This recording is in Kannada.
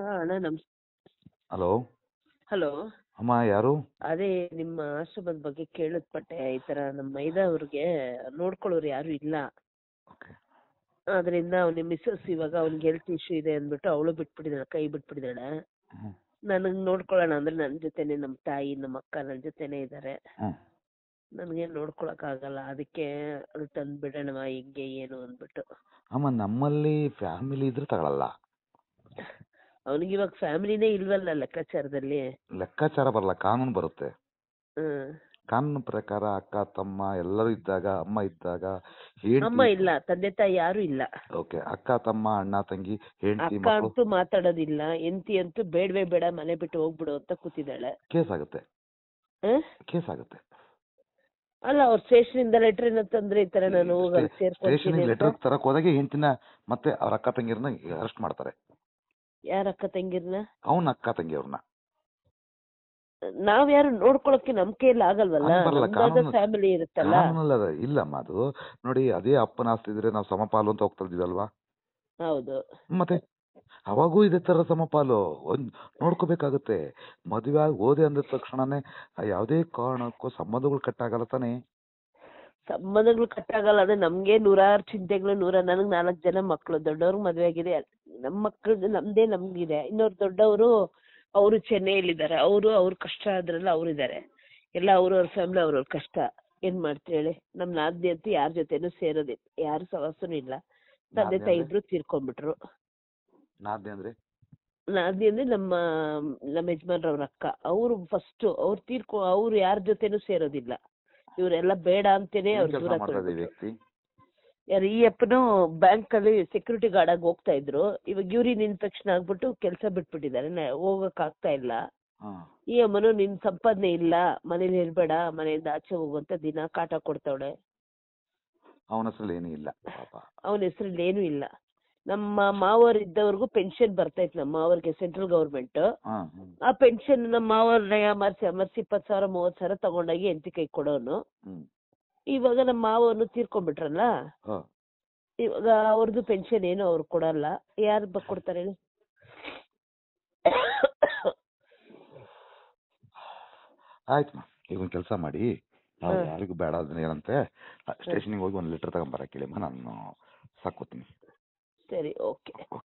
ಹಾಂ ಅಣ್ಣ ನಮ್ಸ್ ಹಲೋ. ಹಲೋ. ಅಮ್ಮ ಯಾರು? ಅದೇ ನಿಮ್ಮ ಆಶ್ರಮದ ಬಗ್ಗೆ ಕೇಳಿದ್ಪಟ್ಟೆ ಈ ತರ ನಮ್ಮ ಮೈದಾ ಅವ್ರಿಗೆ ನೋಡ್ಕೊಳ್ಳೋರು ಯಾರು ಇಲ್ಲ. ಓಕೆ. ಅದರಿಂದ ನಿಮ್ಮ ಮಿಸ್ಸಸ್ ಇವಾಗ ಅವ್ನಿಗೆ ಹೆಲ್ತ್ ಇಶ್ಯೂ ಇದೆ ಅಂದ್ಬಿಟ್ಟು ಅವಳು ಬಿಟ್ಬಿಟ್ಟಿದಾಳೆ ಕೈ ಬಿಟ್ಬಿಟ್ಟಿದ್ದಾಳೆ ನನಗ್ ನನಗೆ ನೋಡ್ಕೊಳ್ಳೋಣ ಅಂದ್ರೆ ನನ್ನ ಜೊತೆನೆ ನಮ್ಮ ತಾಯಿ ನಮ್ಮ ಅಕ್ಕ ನನ್ನ ಜೊತೆನೆ ಇದ್ದಾರೆ ಹ್ಞೂ ನನಗೆ ನೋಡ್ಕೊಳಕ್ಕಾಗಲ್ಲ ಅದಕ್ಕೆ ಅದು ತಂದು ಬಿಡೋಣವಾ ಹಿಂಗೆ ಏನು ಅಂದ್ಬಿಟ್ಟು. ಅಮ್ಮ ನಮ್ಮಲ್ಲಿ ಫ್ಯಾಮಿಲಿ ಇದ್ರೆ ತಗೊಳಲ್ಲ. ಅವನಿಗೆ ಇವಾಗ ಫ್ಯಾಮಿಲಿನೇ ಇಲ್ವಲ್ಲ ಲೆಕ್ಕಾಚಾರದಲ್ಲಿ? ಲೆಕ್ಕಾಚಾರ ಬರಲ್ಲ ಕಾನೂನು ಬರುತ್ತೆ. ಹ್ಮ್ ಕಾನೂನು ಪ್ರಕಾರ ಅಕ್ಕ ತಮ್ಮ ಎಲ್ಲರೂ ಇದ್ದಾಗ ಅಮ್ಮ ಇದ್ದಾಗ ಅಮ್ಮ ಹೆಂಡತಿ ಇಲ್ಲ ತಂದೆ ತಾಯಿ ಯಾರು ಇಲ್ಲ. ಓಕೆ ಅಕ್ಕ ತಮ್ಮ ಅಣ್ಣ ತಂಗಿ ಹೆಂಡತಿ ಅಕ್ಕ ಮಕ್ಕಳು ಅಂತೂ ಮಾತಾಡೋದಿಲ್ಲ ಎಂತಿ ಅಂತೂ ಬೇಡವೇ ಬೇಡ ಮನೆ ಬಿಟ್ಟು ಹೋಗ್ಬಿಡು ಅಂತ ಕೂತಿದ್ದಾಳೆ. ಕೇಸ್ ಆಗುತ್ತೆ. ಆ? ಕೇಸ್ ಆಗುತ್ತೆ. ಅಲ್ಲ ಅವ್ರ ಸ್ಟೇಷನಿಂದ ಲೆಟರ್ ಏನೋ ತಂದ್ರೆ ಈ ತರ ನಾನು ಹೋಗಲ್ಲ ಸೇರ್ಕೊಳ್ತೀನಿ ಸ್ಟೇಷನ್ ಅಂತ. ಲೆಟರ್ ತರಕ್ ಹೋದಾಗ ಹೆಂಡತಿನ ಮತ್ತೆ ಅವ್ರ ಅಕ್ಕ ತಂಗಿರನ್ನ ಅರೆಸ್ಟ್ ಮಾಡ್ತಾರೆ. ಯಾರ ಅಕ್ಕ ತಂಗಿರ್ನ? ಅವನ ಅಕ್ಕ ತಂಗಿಯವ್ರನ್ನ ನಾವ್ ಯಾರು ನೋಡ್ಕೊಳಕ್ಕೆ ನಮ್ ಇಲ್ಲ ಆಗಲ್ವಲ್ಲ? ಬರಲ್ಲ, ಕಾನೂನು- ಫ್ಯಾಮಿಲಿ ಇರುತ್ತಲ್ಲ? ಕಾನೂನಲ್ಲಿ ಇಲ್ಲಮ್ಮ ಅದು ನೋಡಿ ಅದೇ ಅಪ್ಪನ ಆಸ್ತಿ ಇದ್ರೆ ನಾವು ಸಮಪಾಲು ಅಂತ ಹೋಗ್ತಾ ಇದ್ದೀವಲ್ವಾ? ಹೌದು. ಮತ್ತೆ? ಅವಾಗೂ ಇದೇ ತರ ಸಮಪಾಲು. ಒಂದ್ ನೋಡ್ಕೋಬೇಕಾಗುತ್ತೆ. ಮದುವೆ ಆಗಿ ಓದೆ ಅಂದ ತಕ್ಷಣನೇ ಆ ಯಾವುದೇ ಕಾರಣಕ್ಕೂ ಸಂಬಂಧಗಳು ಕಟ್ಟಾಗಲ್ಲ ತಾನೇ? ಸಂಬಂಧಗಳು ಕಟ್ಟಾಗಲ್ಲ ಅಂದ್ರೆ ನಮ್ಗೆ ನೂರಾರು ಚಿಂತೆಗಳು ನೂರ ನನಗ್ ನಾಲ್ಕು ಜನ ಮಕ್ಕಳು ದೊಡ್ಡವ್ರಿಗೆ ಮದ್ವೆ ಆಗಿದೆ ನಮ್ ಮಕ್ಳು ನಮ್ದೇ ನಮ್ಗಿದೆ. ಇನ್ನೊಬ್ರು ದೊಡ್ಡವರು ಅವರು ಚೆನ್ನೈಯಲ್ಲಿದ್ದಾರೆ. ಅವರು ಅವ್ರ ಕಷ್ಟ ಅದ್ರಲ್ಲ ಅವರಿದ್ದಾರೆ. ಎಲ್ಲ ಅವ್ರವ್ರ ಫ್ಯಾಮಿಲಿ ಅವ್ರವ್ರ ಕಷ್ಟ. ಏನ್ ಮಾಡ್ತೀರಿ ಹೇಳಿ? ನಮ್ ನಾದ್ನಿ ಅಂತ ಯಾರ ಜೊತೆನೂ ಸೇರೋದಿಲ್ಲ ಯಾರು ಸವಾಸನು ಇಲ್ಲ. ತಂದೆ ತಾಯಿ? ಇಬ್ರು ತೀರ್ಕೊಂಡ್ಬಿಟ್ರು. ನಾದ್ನಿ ಅಂದ್ರೆ? ನಾದ್ನಿ ಅಂದ್ರೆ ನಮ್ಮ ನಮ್ಮ ಯಜಮಾನ್ರವ್ರ ಅಕ್ಕ. ಅವ್ರು ಫಸ್ಟ್ ಅವ್ರು ತೀರ್ಕೊ ಅವ್ರು ಯಾರ ಜೊತೆನೂ ಸೇರೋದಿಲ್ಲ. ಇವರೆಲ್ಲ ಬೇಡ ಅಂತೇನೆ ಅವ್ರು ದೂರ ಇದೆ ಈ ತಳ್ಬಿಟ್ರು. ವ್ಯಕ್ತಿ ಯಾರು ಈ ಅಪ್ಪನು ಬ್ಯಾಂಕ್ ಅಲ್ಲಿ ಸೆಕ್ಯೂರಿಟಿ ಗಾರ್ಡ್ ಆಗಿ ಹೋಗ್ತಾ ಇದ್ರು. ಇವಾಗ ಯೂರಿನ್ ಇನ್ಫೆಕ್ಷನ್ ಆಗ್ಬಿಟ್ಟು ಕೆಲಸ ಬಿಟ್ಬಿಟ್ಟಿದ್ದಾರೆ. ನ- ಹೋಗಕ್ ಆಗ್ತಾ ಇಲ್ಲ. ಹಾ. ಈ ಅಮ್ಮನು ನಿನ್ ಸಂಪಾದನೆ ಇಲ್ಲ ಮನೇಲಿ ಇರ್ಬೇಡ ಮನೆಯಿಂದ ಆಚೆ ಹೋಗುವಂತ ದಿನ ಕಾಟ ಕೊಡ್ತಾವಳೆ. ಅವನ ಹೆಸರಲ್ಲಿ ಏನೂ ಇಲ್ಲ ಪಾಪ. ಅವನ ಹೆಸರಲ್ಲಿ ಏನೂ ಇಲ್ಲ. ನಮ್ಮ ಮಾವರು ಇದ್ದವ್ರಿಗೂ ಪೆನ್ಷನ್ ಇತ್ತು ನಮ್ಮ ಮಾವರಿಗೆ ಸೆಂಟ್ರಲ್ ಗೌರ್ಮೆಂಟ್ ಹಾ ಆ ಪೆನ್ಷನ್ ನಮ್ಮ ಮಾವರ್ ಅಮರ್ಸಿ ಅಮರ್ಸಿ ಇಪ್ಪತ್ತು ಸಾವಿರ ಮೂವತ್ ಸಾವಿರ ತಗೊಂಡೋಗಿ ಎಂತಿ ಕೈ ಕೊಡೋನು. ಇವಾಗ ನಮ್ಮ ಮಾವನು ತೀರ್ಕೊಂಡ್ಬಿಟ್ರಲ್ಲ? ಹಾ. ಇವಾಗ ಅವ್ರದ್ದು ಪೆನ್ಷನ್ ಏನು ಅವ್ರು ಕೊಡಲ್ಲ. ಯಾರು ಬ ಕೊಡ್ತಾರೆ ಹೇಳಿ? ಆಯ್ತಮ್ಮ ಈಗ ಒಂದು ಕೆಲಸ ಮಾಡಿ. ನಾವು ಹಾ. ಯಾರಿಗೂ ಬೇಡ ಅದನ್ನ ಏನಂತೆ ಸ್ಟೇಷನಿಗೆ ಹೋಗಿ ಒಂದು ಲೆಟರ್ ತಗೊಂಬರಕ್ಕೆ ಹೇಳಿಮ್ಮ ನಾನು ಸಾಕೋತೀನಿ ಸರಿ ಓಕೆ.